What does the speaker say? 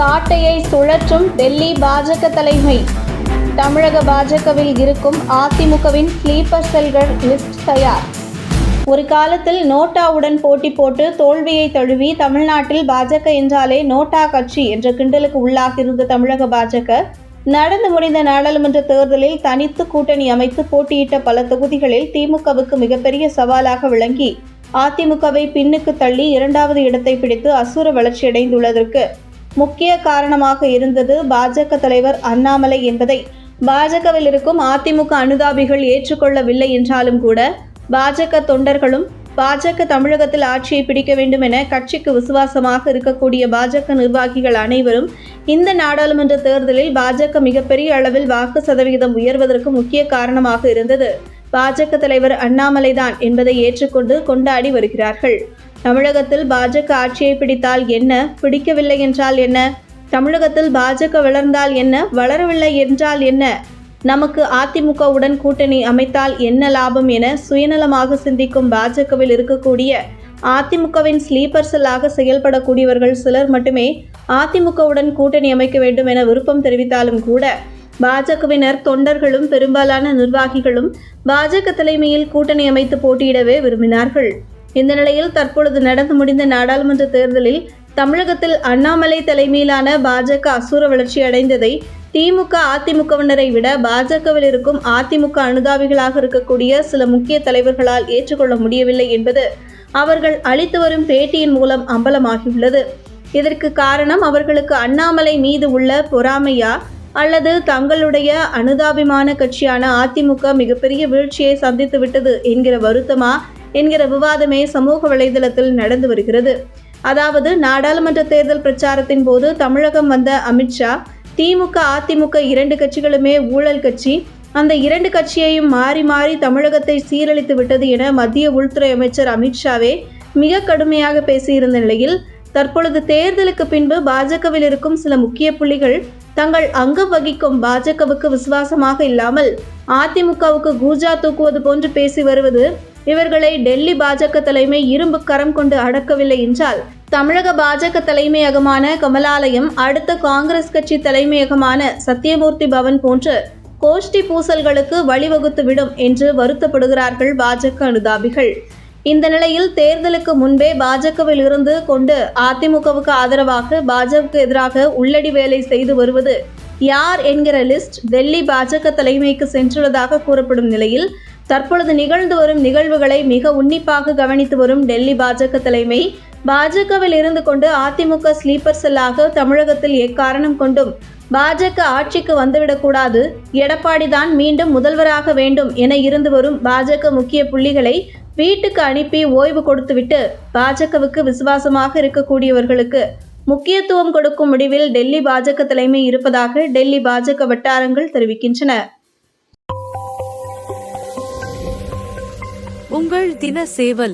சாட்டையை சுழற்றும் டெல்லி பாஜக தலைமை. தமிழக பாஜகவில் இருக்கும் அதிமுகவின் ஸ்லீப்பர் செல்கள் லிஸ்ட் தயார். ஒரு காலத்தில் நோட்டாவுடன் போட்டி போட்டு தோல்வியை தழுவி தமிழ்நாட்டில் பாஜக என்றாலே நோட்டா கட்சி என்ற கிண்டலுக்கு உள்ளாகியிருந்த தமிழக பாஜக நடந்து முடிந்த நாடாளுமன்ற தேர்தலில் தனித்து கூட்டணி அமைத்து போட்டியிட்ட பல தொகுதிகளில் திமுகவுக்கு மிகப்பெரிய சவாலாக விளங்கி அதிமுகவை பின்னுக்கு தள்ளி இரண்டாவது இடத்தை பிடித்து அசுர வளர்ச்சியடைந்துள்ளதற்கு முக்கிய காரணமாக இருந்தது பாஜக தலைவர் அண்ணாமலை என்பதை. பாஜகவில் இருக்கும் அதிமுக அனுதாபிகள் ஏற்றுக்கொள்ளவில்லை என்றாலும் கூட பாஜக தொண்டர்களும் பாஜக தமிழகத்தில் ஆட்சியை பிடிக்க வேண்டும் என கட்சிக்கு விசுவாசமாக இருக்கக்கூடிய பாஜக நிர்வாகிகள் அனைவரும் இந்த நாடாளுமன்ற தேர்தலில் பாஜக மிகப்பெரிய அளவில் வாக்கு சதவிகிதம் உயர்வதற்கு முக்கிய காரணமாக இருந்தது. பாஜக தலைவர் அண்ணாமலைதான் என்பதை ஏற்றுக்கொண்டு கொண்டாடி வருகிறார்கள். தமிழகத்தில் பாஜக ஆட்சியை பிடித்தால் என்ன? பிடிக்கவில்லை என்றால் என்ன? தமிழகத்தில் பாஜக வளர்ந்தால் என்ன? வளரவில்லை என்றால் என்ன? நமக்கு அதிமுகவுடன் கூட்டணி அமைத்தால் என்ன லாபம் என சுயநலமாக சிந்திக்கும் பாஜகவில் இருக்கக்கூடிய அதிமுகவின் ஸ்லீப்பர் செல்லாக செயல்படக்கூடியவர்கள் சிலர் மட்டுமே அதிமுகவுடன் கூட்டணி அமைக்க வேண்டும் என விருப்பம் தெரிவித்தாலும் கூட பாஜகவினர் தொண்டர்களும் பெரும்பாலான நிர்வாகிகளும் பாஜக தலைமையில் கூட்டணி அமைத்து போட்டியிடவே விரும்பினார்கள். இந்த நிலையில் தற்பொழுது நடந்து முடிந்த நாடாளுமன்ற தேர்தலில் தமிழகத்தில் அண்ணாமலை தலைமையிலான பாஜக அசுர வளர்ச்சி அடைந்ததை திமுக அதிமுகவினரை விட பாஜகவில் இருக்கும் அதிமுக அனுதாபிகளாக இருக்கக்கூடிய சில முக்கிய தலைவர்களால் ஏற்றுக்கொள்ள முடியவில்லை என்பது அவர்கள் அளித்து வரும் பேட்டியின் மூலம் அம்பலமாகியுள்ளது. இதற்கு காரணம் அவர்களுக்கு அண்ணாமலை மீது உள்ள பொறாமையா அல்லது தங்களுடைய அனுதாபிமான கட்சியான அதிமுக மிகப்பெரிய வீழ்ச்சியை சந்தித்து விட்டது என்கிற வருத்தமா? என்கிற விவாதமே சமூக வலைதளத்தில் நடந்து வருகிறது. அதாவது நாடாளுமன்ற தேர்தல் பிரச்சாரத்தின் போது தமிழகம் வந்த அமித்ஷா திமுக அதிமுக இரண்டு கட்சிகளுமே ஊழல் கட்சி. அந்த இரண்டு கட்சியையும் மாறி மாறி தமிழகத்தை சீரழித்து விட்டது என மத்திய உள்துறை அமைச்சர் அமித்ஷாவே மிக கடுமையாக பேசியிருந்த நிலையில் தற்பொழுது தேர்தலுக்கு பின்பு பாஜகவில் இருக்கும் சில முக்கிய புள்ளிகள் தங்கள் அங்கம் வகிக்கும் பாஜகவுக்கு விசுவாசமாக இல்லாமல் அதிமுகவுக்கு கூஜா தூக்குவது போன்று பேசி வருவது இவர்களை டெல்லி பாஜக தலைமை இரும்பு கரம் கொண்டு அடக்கவில்லை என்றால் தமிழக பாஜக தலைமையகமான கமலாலயம் அடுத்த காங்கிரஸ் கட்சி தலைமையகமான சத்யமூர்த்தி பவன் போன்ற கோஷ்டி பூசல்களுக்கு வழிவகுத்து விடும் என்று வருத்தப்படுகிறார்கள் பாஜக அனுதாபிகள். இந்த நிலையில் தேர்தலுக்கு முன்பே பாஜகவில் இருந்து கொண்டு அதிமுகவுக்கு ஆதரவாக பாஜகவுக்கு எதிராக உள்ளடி வேலை செய்து வருவது யார் என்கிற லிஸ்ட் டெல்லி பாஜக தலைமைக்கு சென்றுள்ளதாக கூறப்படும் நிலையில் தற்பொழுது நிகழ்ந்து வரும் நிகழ்வுகளை மிக உன்னிப்பாக கவனித்து வரும் டெல்லி பாஜக தலைமை பாஜகவில் இருந்து கொண்டு அதிமுக ஸ்லீப்பர் செல்லாக தமிழகத்தில் எக்காரணம் கொண்டும் பாஜக ஆட்சிக்கு வந்துவிடக்கூடாது எடப்பாடி தான் மீண்டும் முதல்வராக வேண்டும் என இருந்து வரும் பாஜக முக்கிய புள்ளிகளை வீட்டுக்கு அனுப்பி ஓய்வு கொடுத்துவிட்டு பாஜகவுக்கு விசுவாசமாக இருக்கக்கூடியவர்களுக்கு முக்கியத்துவம் கொடுக்கும் முடிவில் டெல்லி பாஜக தலைமை இருப்பதாக டெல்லி பாஜக வட்டாரங்கள் தெரிவிக்கின்றன. உங்கள் தின சேவல்